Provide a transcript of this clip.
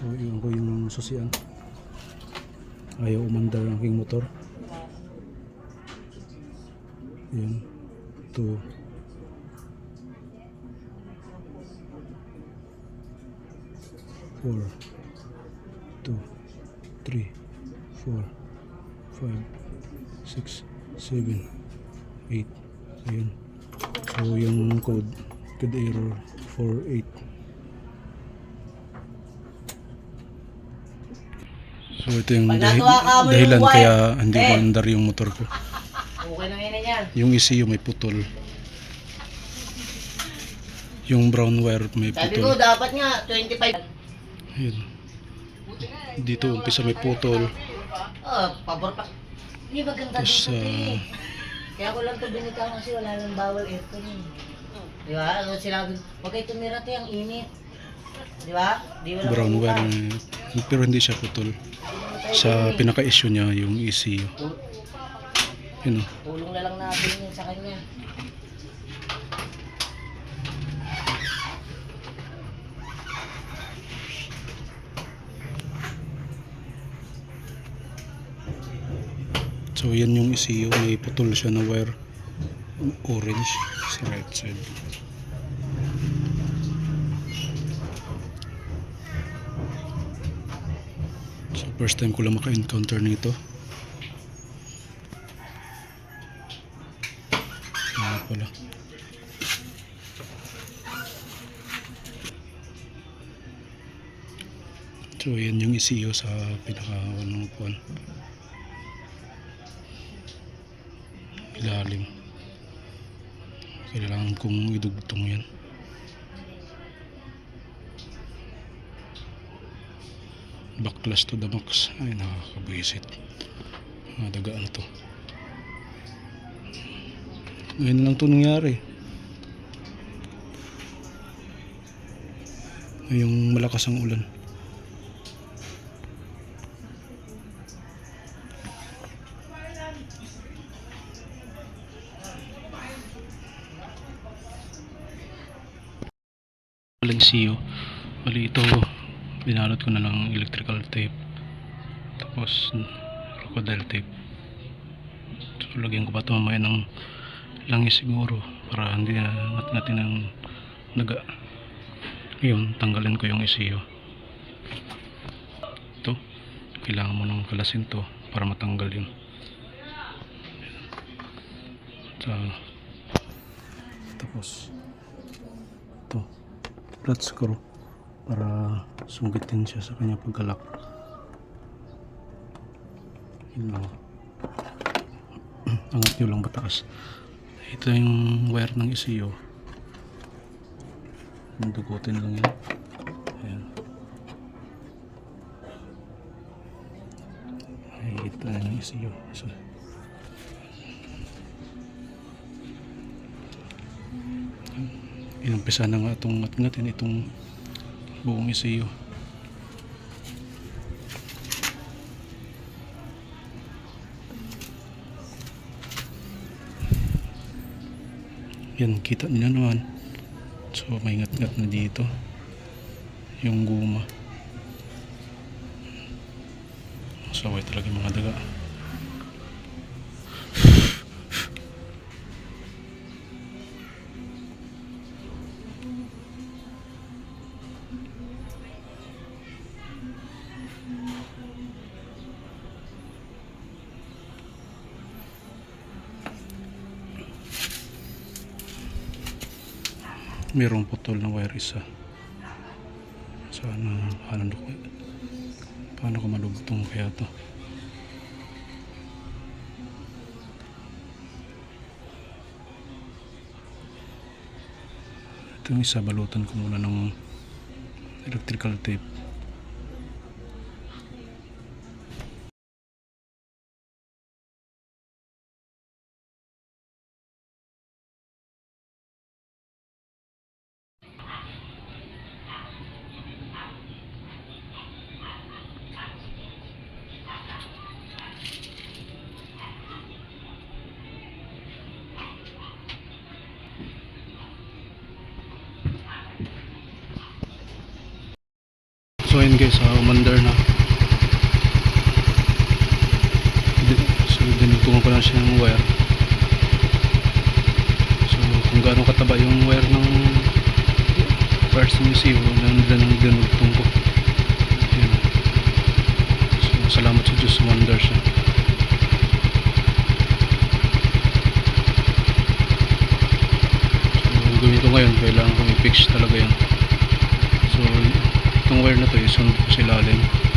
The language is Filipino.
So, yun ko yung susian. Ayaw umandar ang aking motor. Yun. Two. Four. Two. Three. Four. Five. Six. Seven. Eight. Ayun. So, yung code. Code error. Four eight. So ito yung Pag dahi- natuwa ka mo yung dahilan kaya hindi ko eh. andar yung motor ko. Okay lang yan yan. Yung ECU may putol. Yung brown wire may Sabi ko, putol. dapat nga, 25. Yun. Dito umpisa may putol. Oh, pabor pa. Hindi maganda Tapos dito. ah, eh. Kaya ko lang ito binitaw kasi wala nang bawal aircon eh. Di ba? Ano sinabi, huwag kayo tumira tayo, ang init. Di ba? Di wala brown wire pero hindi siya putol. Sa pinaka-issue niya yung ECU. Yun o. Tulong na lang natin yun sa kanya. So yan yung ECU may putol siya na wire. Orange sa right side. So first time ko lang maka-encounter nito. Kaya pala. So yan yung ECU sa pinaka anong upuan. Ilalim. Kailangan kong idugtong yan. Backlash to the max. Ay, nakakabwisit. Mga dagaan to. Ngayon lang to nangyari. Yung malakas ang ulan. Valencia. Bali ito, binalot ko na ng electrical tape. Tapos, crocodile tape. So, lagyan ko pa ito mamaya ng langis siguro para hindi na natin natin ng naga. Ngayon, tanggalin ko yung ECU. Ito, kailangan mo ng kalasin to para matanggal yun. So, tapos, ito flat screw para sunggitin siya sa kanya pagkalak. Yun lang. Angat lang pataas ito yung wire ng ECU dugutin lang yan. Ayan. Ay ito na yung ECU so, inumpisa na nga itong ngat-ngatin itong buong ECU yan kita nila naman. So may ngat-ngat na dito. Yung guma. Saway talaga yung mga daga mayroong putol na wire isa. Sana paano ko paano ko malugtong kaya to? Ito yung isa balutan ko muna ng electrical tape So guys, uh, umandar na. So dinutungan ko lang siya ng wire. So kung gaano kataba yung wire ng wires ng UCO, nandiyan ang dinugtong ko. Yun. So salamat sa Diyos, umandar siya. So gawin ko ngayon, kailangan ko i-fix talaga yan. Itong wire na to, isunod ko sa ilalim.